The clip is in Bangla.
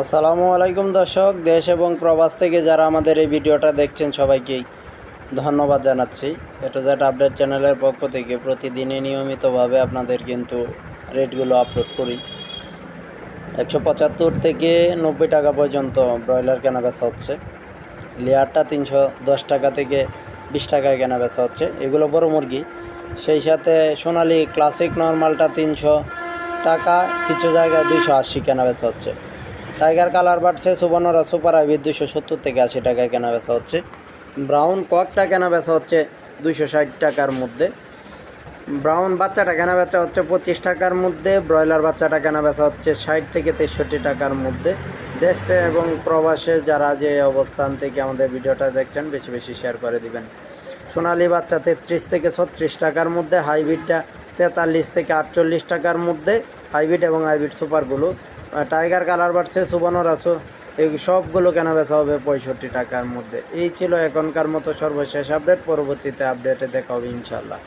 আসসালামু আলাইকুম দর্শক, দেশ এবং প্রবাস থেকে যারা আমাদের এই ভিডিওটা দেখছেন সবাইকেই ধন্যবাদ জানাচ্ছি। এটা আপডেট চ্যানেলের পক্ষ থেকে প্রতিদিনই নিয়মিতভাবে আপনাদের কিন্তু রেটগুলো আপলোড করি। একশো পঁচাত্তর থেকে নব্বই টাকা পর্যন্ত ব্রয়লার কেনা বেচা হচ্ছে। লেয়ারটা তিনশো দশ টাকা থেকে বিশ টাকায় কেনা বেচা হচ্ছে। এগুলো বড় মুরগি। সেই সাথে সোনালি ক্লাসিক নর্মালটা তিনশো টাকা, কিছু জায়গায় দুইশো আশি কেনা বেচা হচ্ছে। টাইগার কালার বাড়ছে, সুবর্ণরা সুপার হাইব্রিড দুইশো সত্তর থেকে আশি টাকায় কেনা বেচা হচ্ছে। ব্রাউন ককটা কেনা বেচা হচ্ছে দুশো ষাট টাকার মধ্যে। ব্রাউন বাচ্চাটা কেনা বেচা হচ্ছে পঁচিশ টাকার মধ্যে, ব্রয়লার বাচ্চাটা কেনা বেচা হচ্ছে ষাট থেকে তেষট্টি টাকার মধ্যে। দেশ এবং প্রবাসে যারা যে অবস্থান থেকে আমাদের ভিডিওটা দেখছেন, বেশি বেশি শেয়ার করে দিবেন। সোনালি বাচ্চা তেত্রিশ থেকে ছত্রিশ টাকার মধ্যে, হাইব্রিডটা তেতাল্লিশ থেকে আটচল্লিশ টাকার মধ্যে হাইব্রিড এবং হাইব্রিড সুপারগুলো। টাইগার কালার বাড়ছে, সুবর্ণ রাসু, এই সবগুলো কেনা বেচা হবে পঁয়ষট্টি টাকার মধ্যে। এই ছিল এখনকার মতো সর্বশেষ আপডেট, পরবর্তীতে আপডেটে দেখা হবে ইনশাল্লাহ